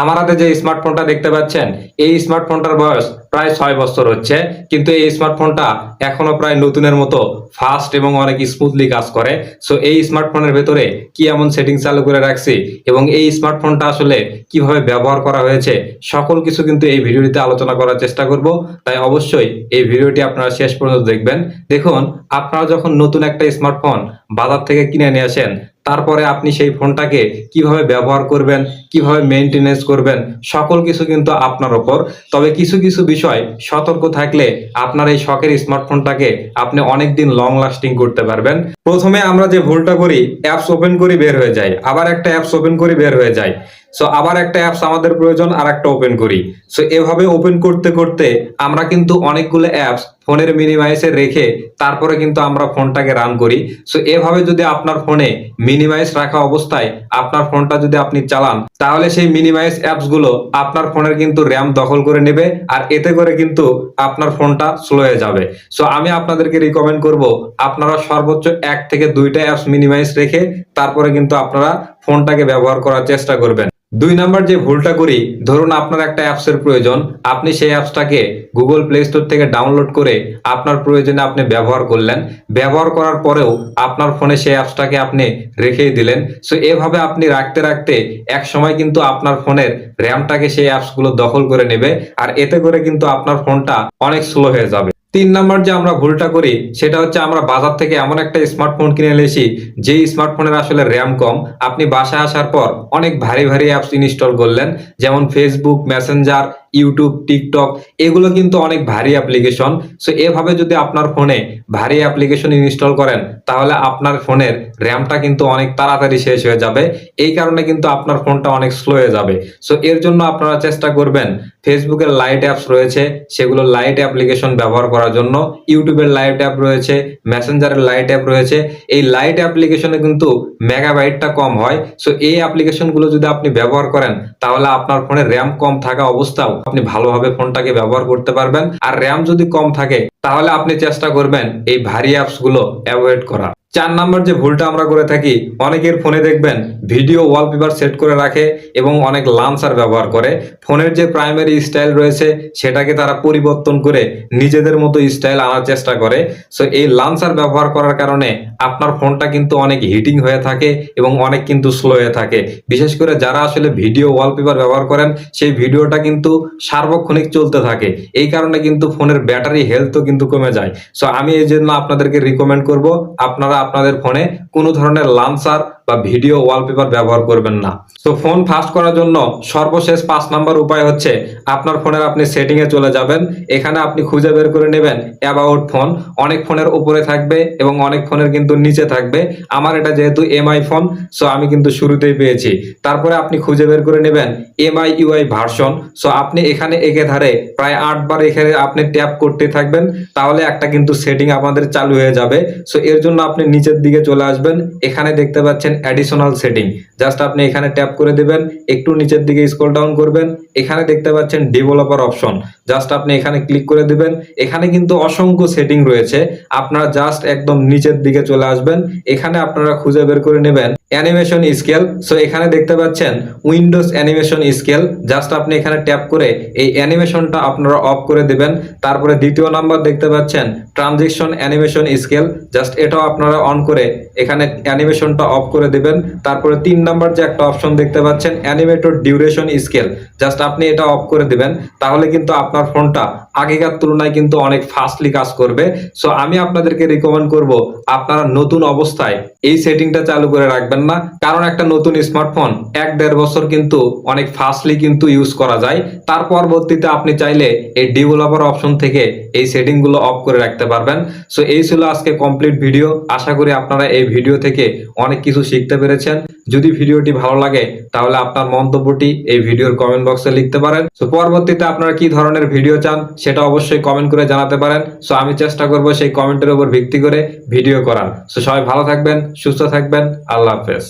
আমার হাতে যে স্মার্টফোনটা দেখতে পাচ্ছেন, এই স্মার্টফোনটার বয়স প্রায় ছয় বছর হচ্ছে, কিন্তু এই স্মার্টফোনটা এখনও প্রায় নতুনের মতো ফাস্ট এবং অনেক স্মুথলি কাজ করে। সো এই স্মার্টফোনের ভেতরে কি এমন সেটিং চালু করে রাখছি এবং এই স্মার্টফোনটা আসলে কীভাবে ব্যবহার করা হয়েছে, সকল কিছু কিন্তু এই ভিডিওটিতে আলোচনা করার চেষ্টা করব। তাই অবশ্যই এই ভিডিওটি আপনারা শেষ পর্যন্ত দেখবেন। দেখুন, আপনারা যখন নতুন একটা স্মার্টফোন বাজার থেকে কিনে নিয়ে আসেন। তারপরে আপনি সেই ফোনটাকে কীভাবে ব্যবহার করবেন, কীভাবে মেনটেনেন্স করবেন, সকল কিছু কিন্তু আপনার ওপর। তবে কিছু কিছু বিষয় সতর্ক থাকলে আপনার এই শখের স্মার্টফোনটাকে আপনি অনেক দিন লং লাস্টিং করতে পারবেন। প্রথমে আমরা যে ভুলটা করি অ্যাপস ওপেন করি বের হয়ে যায়। আবার একটা অ্যাপস ওপেন করি বের হয়ে যায়। সো আবার একটা অ্যাপস আমাদের প্রয়োজন আর একটা ওপেন করি। সো এভাবে ওপেন করতে করতে আমরা কিন্তু অনেকগুলো অ্যাপস ফোনের মিনিমাইসে রেখে তারপরে কিন্তু আমরা ফোনটাকে রান করি। সো এভাবে যদি আপনার ফোনে মিনিমাইজ রাখা অবস্থায় আপনার ফোনটা যদি আপনি চালান, তাহলে সেই মিনিমাইজ অ্যাপসগুলো আপনার ফোনের কিন্তু র্যাম দখল করে নেবে আর এতে করে কিন্তু আপনার ফোনটা স্লো হয়ে যাবে। সো আমি আপনাদেরকে রিকমেন্ড করব, আপনারা সর্বোচ্চ এক থেকে দুইটা অ্যাপস মিনিমাইজ রেখে তারপরে কিন্তু আপনারা ফোনটাকে ব্যবহার করার চেষ্টা করবেন। দুই নাম্বার যে ভুলটা করি, ধরুন আপনার একটা অ্যাপসের প্রয়োজন, আপনি সেই অ্যাপসটাকে গুগল প্লে স্টোর থেকে ডাউনলোড করে আপনার প্রয়োজনে আপনি ব্যবহার করলেন। ব্যবহার করার পরেও আপনার ফোনে সেই অ্যাপসটাকে আপনি রেখেই দিলেন। সো এভাবে আপনি রাখতে রাখতে এক সময় কিন্তু আপনার ফোনের র্যামটাকে সেই অ্যাপসগুলো দখল করে নেবে, আর এতে করে কিন্তু আপনার ফোনটা অনেক স্লো হয়ে যাবে। তিন নাম্বার যে আমরা ভুলটা করি, সেটা হচ্ছে আমরা বাজার থেকে এমন একটা স্মার্টফোন কিনে এসেছি যে স্মার্টফোনের আসলে র্যাম কম। আপনি বাসায় আসার পর অনেক ভারী ভারী অ্যাপস ইনস্টল করলেন, যেমন ফেসবুক মেসেঞ্জার ইউটিউব টিকটক এগুলো কিন্তু অনেক ভারী অ্যাপ্লিকেশন সো এভাবে যদি আপনার ফোনে ভারী অ্যাপ্লিকেশন ইনস্টল করেন, তাহলে আপনার ফোনের র্যামটা কিন্তু অনেক তাড়াতাড়ি শেষ হয়ে যাবে। এই কারণে কিন্তু আপনার ফোনটা অনেক স্লো হয়ে যাবে। সো এর জন্য আপনারা চেষ্টা করবেন ফেসবুকের লাইট অ্যাপস রয়েছে, সেগুলো লাইট অ্যাপ্লিকেশন ব্যবহার করার জন্য। ইউটিউবের লাইট অ্যাপ রয়েছে মেসেঞ্জারের লাইট অ্যাপ রয়েছে। এই লাইট অ্যাপ্লিকেশনে কিন্তু মেগাবাইটটা কম হয়। সো এই অ্যাপ্লিকেশনগুলো যদি আপনি ব্যবহার করেন, তাহলে আপনার ফোনে র্যাম কম থাকা অবস্থাও আপনি ভালোভাবে ফোনটাকে ব্যবহার করতে পারবেন। আর র্যাম যদি কম থাকে, তাহলে আপনি চেষ্টা করবেন এই ভারী অ্যাপসগুলো অ্যাভয়েড করা চার নাম্বার যে ভুলটা আমরা করে থাকি, অনেকের ফোনে দেখবেন ভিডিও ওয়ালপেপার সেট করে রাখে এবং অনেক লান্সার ব্যবহার করে। ফোনের যে প্রাইমারি স্টাইল রয়েছে, সেটাকে তারা পরিবর্তন করে নিজেদের মতো স্টাইল আনার চেষ্টা করে। সো এই লান্সার ব্যবহার করার কারণে আপনার ফোনটা কিন্তু অনেক হিটিং হয়ে থাকে এবং অনেক কিন্তু স্লো হয়ে থাকে। বিশেষ করে যারা আসলে ভিডিও ওয়ালপেপার ব্যবহার করেন, সেই ভিডিওটা কিন্তু সার্বক্ষণিক চলতে থাকে। এই কারণে কিন্তু ফোনের ব্যাটারি হেলথও কিন্তু কমে যায়। সো আমি এই জন্য আপনাদেরকে রিকমেন্ড করব, আপনারা আপনাদের ফোনে কোনো ধরনের লান্সার বা ভিডিও ওয়ালপেপার ব্যবহার করবেন না। তো ফোন ফাস্ট করার জন্য সর্বশেষ পাঁচ নাম্বার উপায় হচ্ছে, আপনার ফোনের আপনি সেটিং এ চলে যাবেন। এখানে আপনি খুঁজে বের করে নেবেন অ্যাবাউট ফোন অনেক ফোনের উপরে থাকবে এবং অনেক ফোনের কিন্তু নিচে থাকবে। আমার এটা যেহেতু এমআই ফোন সো আমি কিন্তু শুরুতেই পেয়েছি। তারপরে আপনি খুঁজে বের করে নেবেন এমআই ইউআই ভার্সন সো আপনি এখানে একে ধারে প্রায় আটবার এখানে আপনি ট্যাপ করতে থাকবেন, তাহলে একটা কিন্তু সেটিং আমাদের চালু হয়ে যাবে। সো এর জন্য আপনি নিচের দিকে চলে আসবেন। এখানে দেখতে পাচ্ছেন অ্যাডিশনাল সেটিং জাস্ট আপনি এখানে ট্যাপ করে দেবেন, একটু নিচের দিকে স্ক্রল ডাউন করবেন, এখানে দেখতে পাচ্ছেন ডেভেলপার অপশন জাস্ট আপনি এখানে ক্লিক করে দেবেন, এখানে কিন্তু অসংখ্য সেটিং রয়েছে। আপনারা জাস্ট একদম নিচের দিকে চলে আসবেন, এখানে আপনারা খুঁজে বের করে নেবেন। অ্যানিমেশন স্কেল সো এখানে দেখতে পাচ্ছেন উইন্ডোজ অ্যানিমেশন স্কেল জাস্ট আপনি এখানে ট্যাপ করে এই অ্যানিমেশনটা আপনারা অফ করে দেবেন। তারপরে দ্বিতীয় নাম্বার দেখতে পাচ্ছেন ট্রানজেকশন অ্যানিমেশন স্কেল জাস্ট এটাও আপনারা অন করে এখানে অ্যানিমেশনটা অফ করে দেবেন। তারপরে তিন নাম্বার যে একটা অপশন দেখতে পাচ্ছেন অ্যানিমেটর ডিউরেশন স্কেল জাস্ট আপনি এটা অফ করে দিবেন। তাহলে কিন্তু আপনার ফোনটা আগেকার তুলনায় কিন্তু অনেক ফাস্টলি কাজ করবে। সো আমি আপনাদেরকে রিকমেন্ড করব, আপনারা নতুন অবস্থায় এই সেটিংটা চালু করে রাখবেন না। কারণ একটা নতুন স্মার্টফোন এক দেড় বছর কিন্তু অনেক ফাস্টলি কিন্তু ইউজ করা যায়। তার পরবর্তীতে আপনি চাইলে এই ডেভেলপার অপশন থেকে এই সেটিংগুলো অফ করে রাখতে পারবেন। সো এই ছিল আজকে কমপ্লিট ভিডিও আশা করি আপনারা এই ভিডিও থেকে অনেক কিছু শিখতে পেরেছেন। যদি ভিডিওটি ভালো লাগে, তাহলে আপনার মন্তব্যটি এই ভিডিওর কমেন্ট বক্সে লিখতে পারেন। সো পরবর্তীতে আপনারা কি ধরনের ভিডিও চান সেটা অবশ্যই কমেন্ট করে জানাতে পারেন। সো আমি চেষ্টা করব সেই কমেন্টের উপর ভিত্তি করে ভিডিও করার। সো সবাই ভালো থাকবেন, সুস্থ থাকবেন, আল্লাহ হাফেজ।